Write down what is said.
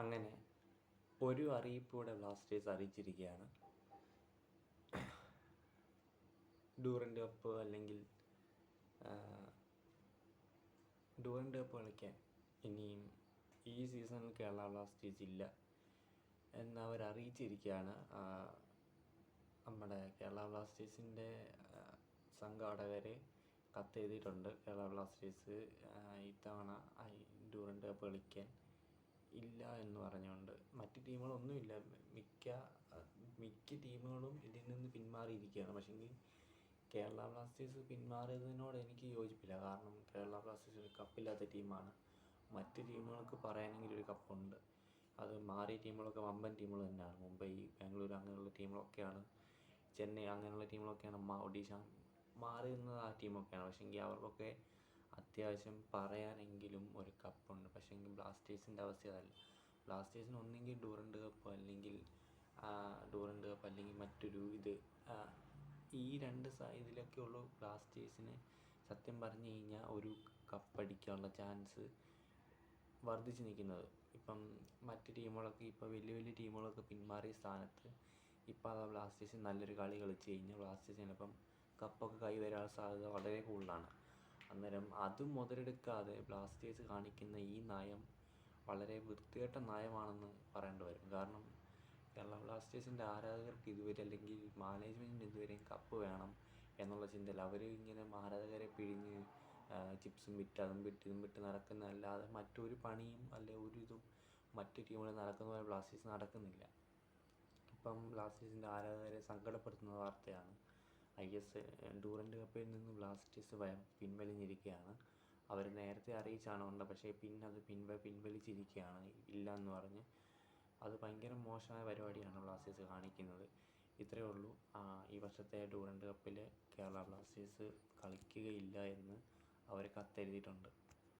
അങ്ങനെ ഒരു അറിയിപ്പൂടെ Blasters അറിയിച്ചിരിക്കുകയാണ്. ഡൂറിന്റെ cup അല്ലെങ്കിൽ ഡൂറിന്റെ കപ്പ് കളിക്കാൻ ഇനിയും ഈ സീസണിൽ കേരള ബ്ലാസ്റ്റേഴ്സ് ഇല്ല എന്നവർ അറിയിച്ചിരിക്കുകയാണ് നമ്മുടെ കേരള ബ്ലാസ്റ്റേഴ്സിന്റെ സംഘാടകരെ കത്തെഴുതിയിട്ടുണ്ട്. കേരള ബ്ലാസ്റ്റേഴ്സ് ഇത്തവണ ഡൂറന്റ് കപ്പ് കളിക്കാൻ ഇല്ല എന്ന് പറഞ്ഞുകൊണ്ട് മറ്റ് ടീമുകളൊന്നുമില്ല മിക്ക മിക്ക ടീമുകളും ഇതിൽ നിന്ന് പിന്മാറിയിരിക്കുകയാണ്. പക്ഷേങ്കിൽ കേരള ബ്ലാസ്റ്റേഴ്സ് പിന്മാറിയതിനോട് എനിക്ക് യോജിപ്പില്ല. കാരണം കേരള ബ്ലാസ്റ്റേഴ്സ് ഒരു കപ്പില്ലാത്ത ടീമാണ്. മറ്റ് ടീമുകൾക്ക് പറയാനെങ്കിൽ ഒരു കപ്പുണ്ട്. അത് മാറിയ ടീമുകളൊക്കെ വമ്പൻ ടീമുകൾ തന്നെയാണ്. മുംബൈ ബാംഗ്ലൂർ അങ്ങനെയുള്ള ടീമുകളൊക്കെയാണ്. ചെന്നൈ അങ്ങനെയുള്ള ടീമുകളൊക്കെയാണ് ഒഡീഷ മാറി നിന്നത് ആ ടീമൊക്കെയാണ്. പക്ഷേങ്കിൽ അവർക്കൊക്കെ അത്യാവശ്യം പറയാനെങ്കിലും ഒരു ബ്ലാസ്റ്റേഴ്സിന്റെ അവസ്ഥ അതല്ല ബ്ലാസ്റ്റേഴ്സിന് ഒന്നെങ്കിൽ ഡൂറൻഡ് കപ്പ് അല്ലെങ്കിൽ ഡൂറൻഡ് കപ്പ് അല്ലെങ്കിൽ മറ്റൊരു ഇത് ഈ രണ്ട് ഇതിലൊക്കെ ഉള്ളൂ ബ്ലാസ്റ്റേഴ്സിന് സത്യം പറഞ്ഞു കഴിഞ്ഞാൽ ഒരു കപ്പടിക്കാനുള്ള ചാൻസ് വർദ്ധിച്ചു നിൽക്കുന്നത്. ഇപ്പം മറ്റ് ടീമുകളൊക്കെ ഇപ്പോൾ വലിയ വലിയ ടീമുകളൊക്കെ പിന്മാറിയ സ്ഥാനത്ത് ഇപ്പോൾ അതാ ബ്ലാസ്റ്റേഴ്സ് നല്ലൊരു കളി കളിച്ച് കഴിഞ്ഞാൽ ബ്ലാസ്റ്റേഴ്സ് ചിലപ്പം കപ്പൊക്കെ കൈ വരാൻ സാധ്യത വളരെ കൂടുതലാണ്. അന്നേരം അത് മുതലെടുക്കാതെ ബ്ലാസ്റ്റേഴ്സ് കാണിക്കുന്ന ഈ നയം വളരെ വൃത്തികെട്ട നയമാണെന്ന് പറയേണ്ടി വരും. കാരണം കേരള ബ്ലാസ്റ്റേഴ്സിന്റെ ആരാധകർക്ക് ഇതുവരെ അല്ലെങ്കിൽ മാനേജ്മെന്റിന് ഇതുവരെയും കപ്പ് വേണം എന്നുള്ള ചിന്തയിൽ അവർ ഇങ്ങനെ ആരാധകരെ പിഴിഞ്ഞ് ചിപ്സും വിറ്റ് അതും വിറ്റ് ഇതും വിറ്റ് നടക്കുന്നതല്ലാതെ മറ്റൊരു പണിയും അല്ലെ ഒരു ഇതും മറ്റു ടീമുകളിൽ നടക്കുന്ന പോലെ ബ്ലാസ്റ്റേഴ്സ് നടക്കുന്നില്ല. ഇപ്പം ബ്ലാസ്റ്റേഴ്സിന്റെ ആരാധകരെ സങ്കടപ്പെടുത്തുന്ന വാർത്തയാണ്. ഐ എസ് ഡൂറന്റ് കപ്പിൽ നിന്ന് ബ്ലാസ്റ്റേഴ്സ് പിൻവലിഞ്ഞിരിക്കുകയാണ് അവർ നേരത്തെ അറിയിച്ചാണ് ഉണ്ട് പക്ഷേ പിന്നെ അത് പിൻവ പിൻവലിച്ചിരിക്കുകയാണ്. ഇല്ല എന്ന് പറഞ്ഞ് അത് ഭയങ്കര മോശമായ പരിപാടിയാണ് ബ്ലാസ്റ്റേഴ്സ് കാണിക്കുന്നത്. ഇത്രയേ ഉള്ളൂ. ഈ വർഷത്തെ ഡൂറൻഡ് കപ്പിൽ കേരള ബ്ലാസ്റ്റേഴ്സ് കളിക്കുകയില്ല എന്ന് അവർ കത്തെഴുതിയിട്ടുണ്ട്.